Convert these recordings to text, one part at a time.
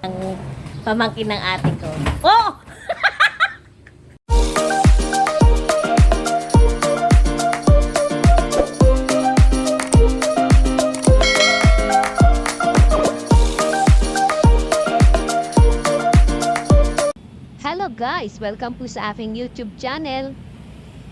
ang pamangkin ng ate ko. Oh! Hello guys! Welcome po sa aking YouTube channel.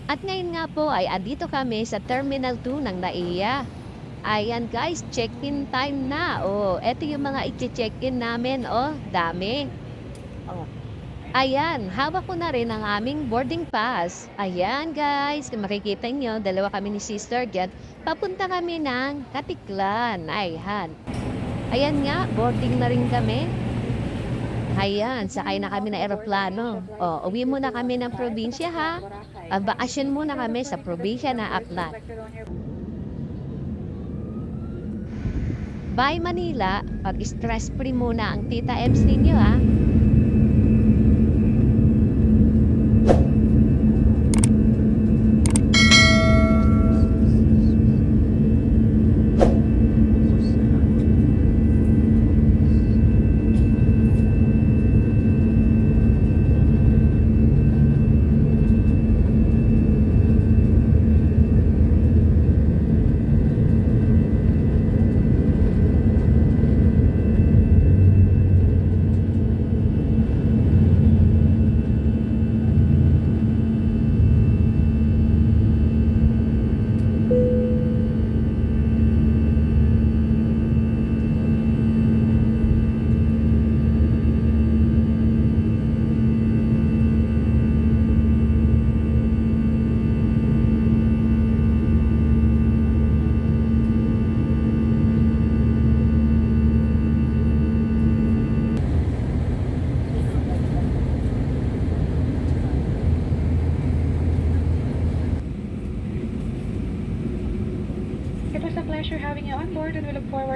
At ngayon nga po ay andito kami sa Terminal 2 ng NAIA. Ayan guys, check-in time na. Oh, eto yung mga i-check-in namin. Oh, dami. Oh. Ayan, hawak ko na rin ang aming boarding pass. Ayan guys, kung makikita nyo, dalawa kami ni Sister Jet. Papunta kami ng Katiklan. Ayan. Ayan nga, boarding na rin kami. Ayan, sakay na kami ng eroplano. O, uwi muna kami ng probinsya ha. Ah, bakasyon muna kami sa probinsya na Aklan. Bye Manila, pag stress free muna ang tita Ems ninyo ha.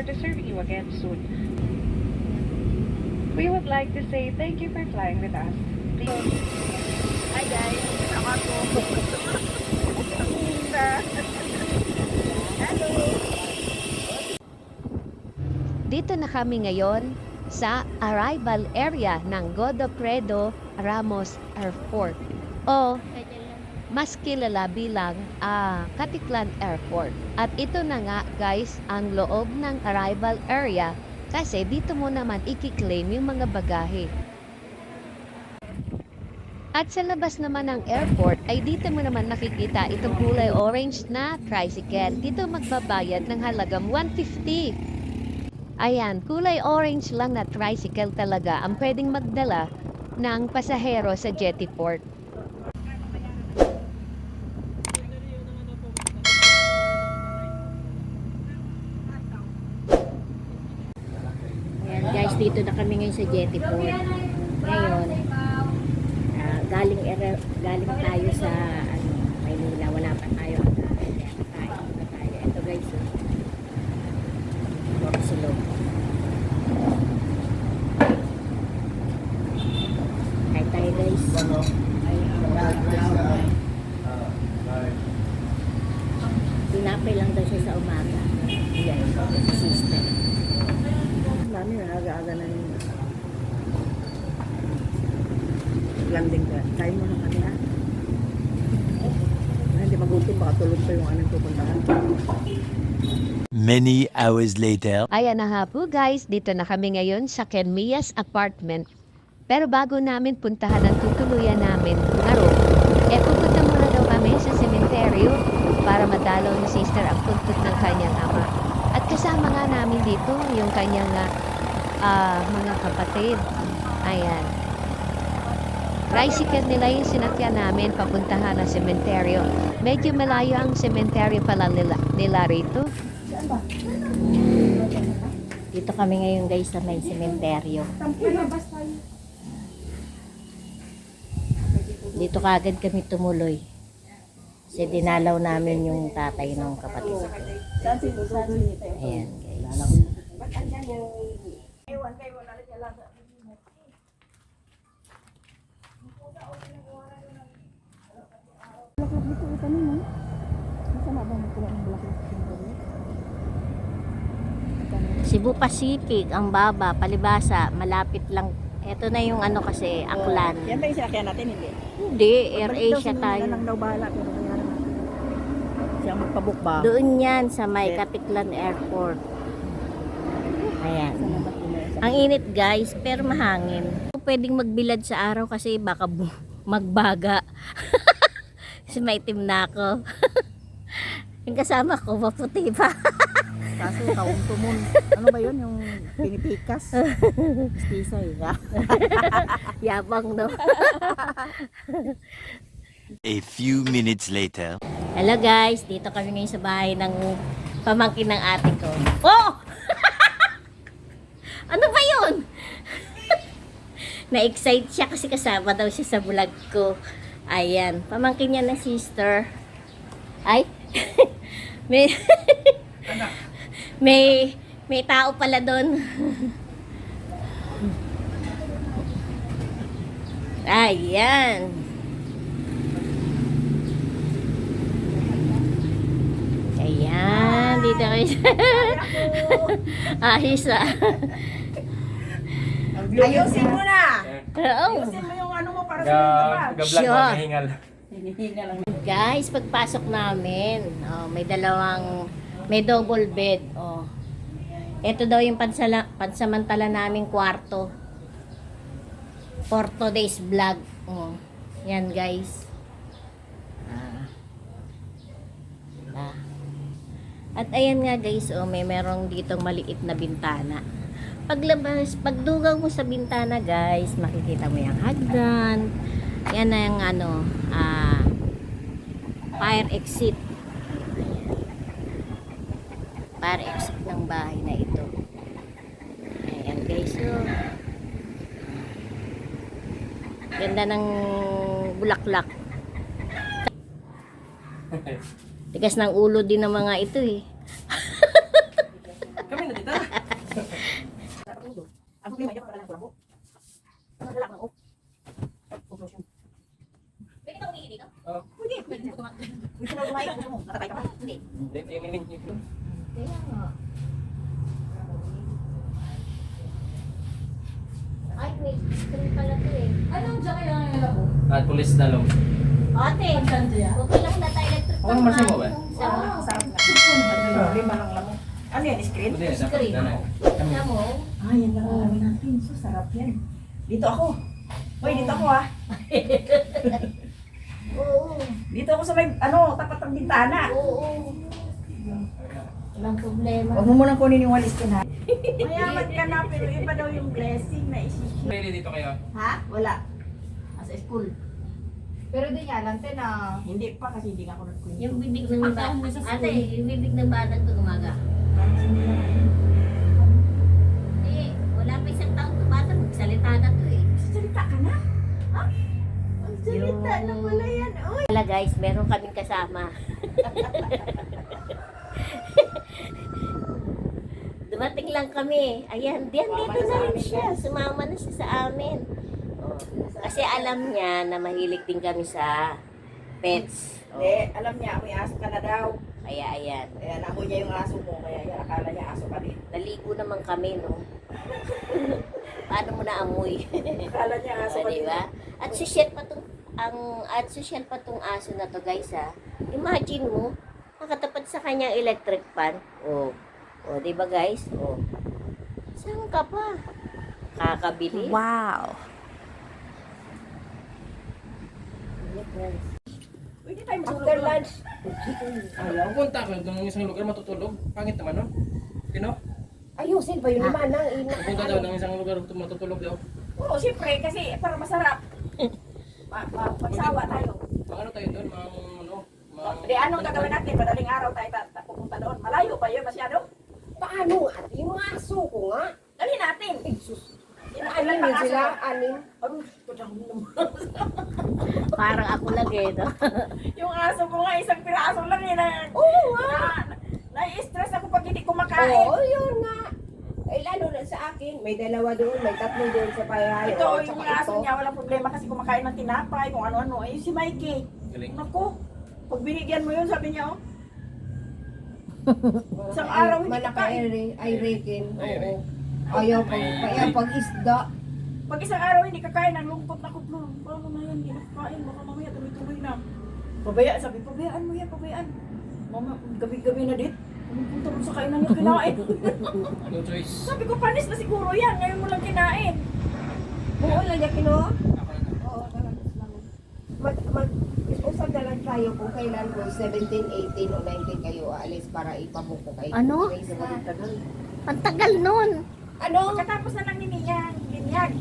To serving you again soon. We would like to say thank you for flying with us. Please Hi guys, sama ko. Hello. Dito na kami ngayon sa arrival area ng Godofredo Ramos Airport o mas kilala bilang ah, Katiklan Airport. At ito na nga guys ang loob ng arrival area kasi dito mo naman ikiklaim yung mga bagahe. At sa labas naman ng airport ay dito mo naman nakikita itong kulay orange na tricycle. Dito magbabayad ng halagang 150. Ayan, kulay orange lang na tricycle talaga ang pwedeng magdala ng pasahero sa Jettyport. Ayan guys, dito na kami ngayon sa Jettyport. Ngayon, ah, galing, ere- galing tayo sa ano, Maynila. Wala pa tayo kakain. Kakain pa tayo. Ito guys, oh. Pork silog. Kain tayo guys. Tinapay lang daw siya sa umaga. Yan, sister. Mami, aga-aga na yun. Landing ka. Kain mo na kami ha. Ah, Hindi magutom, baka tulog pa yung anong pupuntahan. Many hours later. Ayan na nga po guys, dito na kami ngayon sa Kenmia's apartment. Pero bago namin puntahan ang tutuluyan namin na room, eh pupunta muna daw kami sa sementeryo para madalaw ni sister ang puntut ng kanyang ama. At kasama nga namin dito yung kanyang ah, mga kapatid. Ayan. Tricycle nila yung sinakyan namin papuntahan ng sementeryo. Medyo malayo ang sementeryo pala nila, nila rito. Dito kami ngayon guys sa may sementeryo. Dito kagad kami tumuloy. Kasi dinalaw namin yung tatay ng kapatid ko. Ayan guys. Ewan kayo, wala rin alaga. Bulaklak dito ito mo. Masama ba magkuha ng dito? Cebu Pacific, ang baba, palibasa, malapit lang. Ito na yung ano kasi, Aklan. Yan ba yung sinakyan natin? Hindi. Hindi, Air Pagbalik daw, Asia si tayo. Nanang daw bahala. Pero. Siya magpabook ba? Doon yan sa may Katiklan Airport. Ayan. Ang init guys, pero mahangin. Pwedeng magbilad sa araw kasi baka magbaga. kasi maitim na ako. yung kasama ko, maputi pa. Kaso kauntumon. Ano ba yun? Yung pinipikas? Stisay. Ha? Yabang no. A few minutes later. Hello guys, dito kami ngayon sa bahay ng pamangkin ng ate ko. Oh! ano ba yun? Na-excite siya kasi kasama daw siya sa vlog ko. Ayan, pamangkin niya na sister. Ay, may, may, may tao pala doon. Ayan. Ayan, dito kayo. Ayos ah. Ayusin mo na! Oo. Ayusin mo yung ano mo para sa Ga, mga ga-vlog Sure. mo, nahingal. Hinihinga lang. Guys, pagpasok namin, oh, may dalawang, may double bed. Oh. Ito daw yung pansala, pansamantala naming kwarto. For today's vlog. Oh. Yan guys. Ah. Ah. At ayan nga guys, oh, may merong ditong maliit na bintana. Paglabas, pagdugaw mo sa bintana guys, makikita mo yung hagdan. Yan na yung ano, ah, fire exit. Fire exit ng bahay na ito. Ayan guys, so, ganda ng bulaklak. Tigas ng ulo din ng mga ito eh. Kami na dito. Ang problema yun, para lang kulang ko. Ang lalak ng ok. Conclusion. Pwede ka umihi dito? Pwede, pwede mo tumak. Gusto mo kumain, gusto mo, nakatay ka pa. Hindi. Hindi, yung link nyo. Kaya nga. Ay, may screen pala to eh. Anong kaya nga nila ko? At pulis na lang. Ate, okay lang na tayo electric Ako naman siya mo ba? Sa mo. Lima lang lang. Ano yan, screen? Hindi, dapat Screen. na. Sa mo. Ah, yan lang ang natin. So, sarap yan. Dito ako. Hoy, dito ako ah. Oo. Dito ako sa may, ano, tapat ng bintana. Oo. Walang problema. Huwag mo munang kunin yung walis ko na. Mayaman ka na, pero iba daw yung blessing na isisip. Ready dito kayo. Ha? Wala. As school. Pero di nga lang, te na Hindi pa kasi hindi nga ako nagkwento. Yung bibig ng bata. Ate, yung bibig ng bata to umaga. Eh, wala pa isang taon to bata. Magsalita na to eh. Salita ka na? Ha? Ang salita na pala yan. Uy! Wala guys, meron kaming kasama. Dumating lang kami. Ayan, diyan dito na rin siya. Sumama na siya sa amin. Oh. Kasi alam niya na mahilig din kami sa pets. Oh. Hindi, alam niya, may aso ka na daw. Kaya ayan. Kaya namoy niya yung aso mo, kaya yan, akala niya aso ka din. Naligo naman kami, no? Paano mo naamoy? Akala niya aso ka din. diba? At social pa tong ang at social pa tong aso na to, guys, ha. Imagine mo, nakatapat sa kanyang electric fan. Oh. Oh, 'di ba, guys? Oh. Saan ka pa? Kakabili. Wow. After lunch. Ayaw. Pupunta ako ng isang lugar matutulog. Pangit naman, no? Sino? Ayusin pa yun naman ang ina. Pupunta daw ng isang lugar matutulog daw. Oo, siyempre, kasi para masarap. Ma ma magsawa tayo. Mga ano tayo doon? Mga ano? Mga... Di anong gagawin natin? Madaling araw tayo ta- ta- pupunta doon. Malayo pa yun masyado. Paano nga? Yung mga aso ko nga. Dali natin. Anim yun sila, anim. Ano? Tudang naman. Parang ako lang eh, no? Yung aso ko nga, isang piraso lang yun. Na, Oo nga. na, nai-stress ako pag hindi kumakain. Oo, yun nga. Eh, lalo na sa akin, may dalawa doon, may tatlo doon sa payahay. Ito, o, yung aso ito. niya, walang problema kasi kumakain ng tinapay, kung ano-ano. Eh, si Mikey, Galing. naku, pag binigyan mo yun, sabi niya, oh, Isang araw hindi Malaki ay, ay rekin. Oo. Ayaw pag, kaya pag isda. Pag isang araw hindi kakain, ang lungkot na kuplo. Paano na yan, hindi nakakain, baka mamaya tuloy-tuloy na. Pabaya, sabi, pabayaan mo yan, pabayaan. Mama, gabi-gabi na dit. Pumunta rin sa kainan niya kinain. No choice. sabi ko, panis na siguro yan, ngayon mo lang kinain. Oo, lagyan kino. Ako na. Oo, talagang lang. Mag, mag, usap na lang tayo kung kailan ko 17, 18 o 19 kayo aalis para ipabuko kayo. Ano? Kayo sa tagal. Ang tagal nun. Ano? Pagkatapos na lang ni Mia, binyag.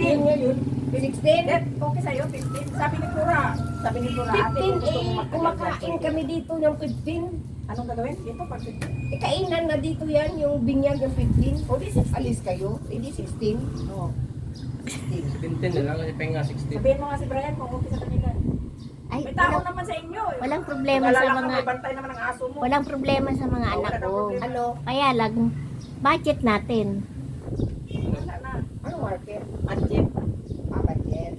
16 ngayon. 16? Then, okay sa'yo, 15. Sabi ni Pura, sabi ni Pura, ate, 15 kung gusto mo eh, kumakain kami dito ng 15. Anong gagawin? Dito, pag 15. Eh, kainan na dito yan, yung binyag yung 15. O, di 16. Alis kayo, hindi 16. Oo. 16. 17 na lang kasi penga 16. Sabihin mo nga si Brian kung okay sa kanila. Ay, May tao walang, naman sa inyo. eh. walang problema Wala sa lang mga bantay naman ng aso mo. walang problema sa mga Oh, anak ko. Ano? Kaya lang, budget natin. Wala na. Ano market? Budget. Ah, budget.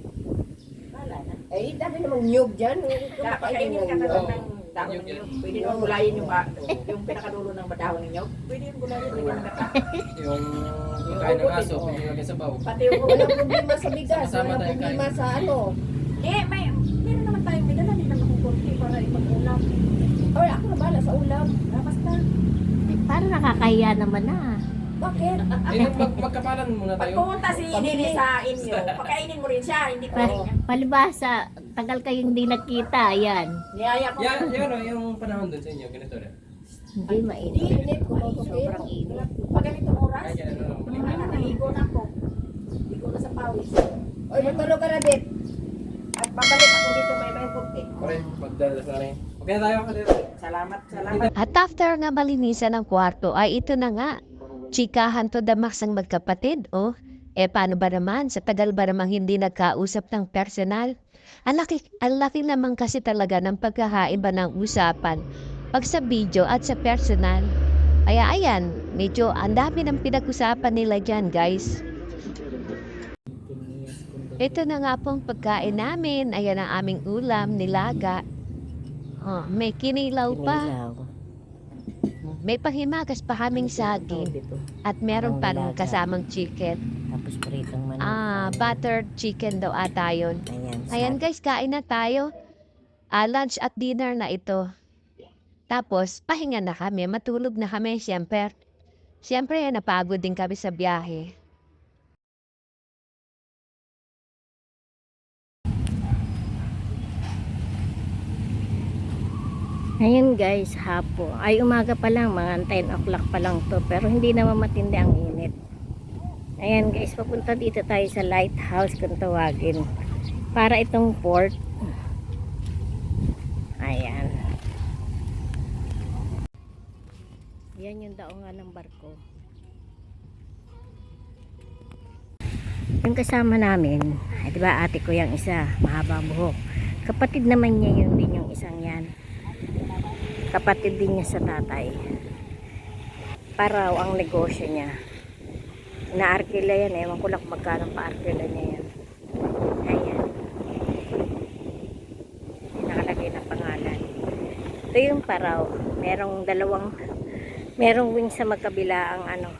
Wala na. Eh, dami namang nyug dyan. Kaya pakainin ka na lang ng dahon ng niyog. Pwede yung gulayin yung, yung pinakadulo ng dahon ng. Pwede yung gulayin ng yung. Yung pagkain ng aso, pwede yung lagyan sa baw. Pati yung Walang problema sa bigas. Walang problema kain. sa ano. Eh, may, meron naman tayong may dala. Hindi naman kung kurti para ipag-ulam. Ay, ako na bala sa ulam. Ah, basta. Ay, parang nakakahiya naman na. Bakit? Eh, mag magkapalan muna Pag tayo. pumunta si Nini sa inyo, pakainin mo rin siya. Hindi pa rin. Pa- palibasa, tagal kayong di nakita, ayan. Niyaya ko. Yan, yan o, yung panahon dun sa inyo, ganito rin. Hindi mainit. Init, kumakukit. Sobrang init. Pag ganitong oras, yan, Ano na, naligo na ako. Ligo na sa pawis. Oy, matulog ka na, dit. At babalik ako dito may may puti. Pare, magdalas na rin. Salamat, salamat. At after nga malinisan ang kwarto ay ito na nga. Chikahan to damas ang magkapatid, oh. Eh paano ba naman? Sa tagal ba namang hindi nagkausap ng personal? Ang laki, ang laki naman kasi talaga ng pagkakaiba ng usapan pag sa video at sa personal. Kaya ayan, medyo ang dami ng pinag-usapan nila dyan guys. Ito na nga pong pagkain namin. Ayan ang aming ulam, nilaga. Oh, may kinilaw pa. May panghimagas pa kaming saging at meron pa rin kasamang chicken. Tapos pritong manok. Ah, buttered chicken daw ata yun. Ayan. Ayan guys, kain na tayo. Ah, lunch at dinner na ito. Tapos, pahinga na kami, matulog na kami, siyempre. Siyempre, napagod din kami sa biyahe. Ngayon guys, hapo. Ay umaga pa lang, mga 10 o'clock pa lang to. Pero hindi naman matindi ang init. Ayan guys, papunta dito tayo sa lighthouse kung tawagin. Para itong port. Ayan. Yan yung daungan ng barko. Yung kasama namin, ay, di ba ate ko yung isa, mahaba buhok. Kapatid naman niya yun din yung isang yan kapatid din niya sa tatay. Paraw ang negosyo niya. Naarkila yan ewan ko lang magkano paarkila niya yan. Ayan. Nakalagay na pangalan. Ito yung paraw. Merong dalawang merong wing sa magkabila ang ano.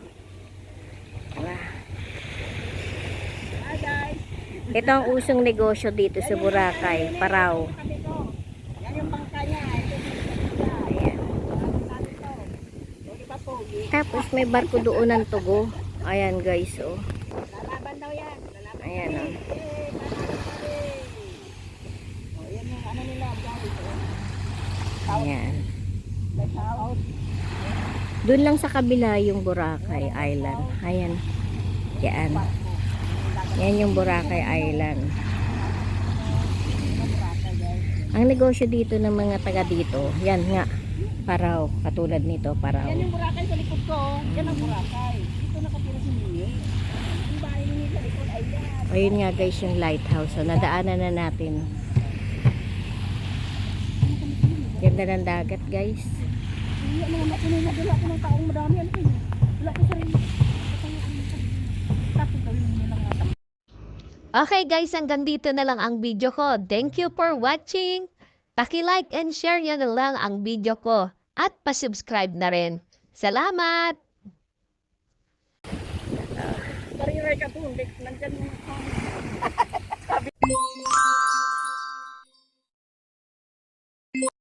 Ito ang usong negosyo dito sa Boracay paraw Ayan. Tapos may barko doon ng tugo. Ayan guys, oh. Ayan, oh. Ayan. Doon lang sa kabila yung Boracay Island. Ayan. Yan. Yan yung Boracay Island. Ang negosyo dito ng mga taga dito, yan nga, paraw, katulad nito, paraw. Yan yung Boracay sa likod ko, yan ang Boracay. Dito nakatira si Mie. Ang bahay niya sa likod ay yan. Ayun nga guys yung lighthouse, so nadaanan na natin. Ganda ng dagat guys. Okay guys, hanggang dito na lang ang video ko. Thank you for watching. Paki-like and share nyo na lang ang video ko at pa-subscribe na rin. Salamat! Pariray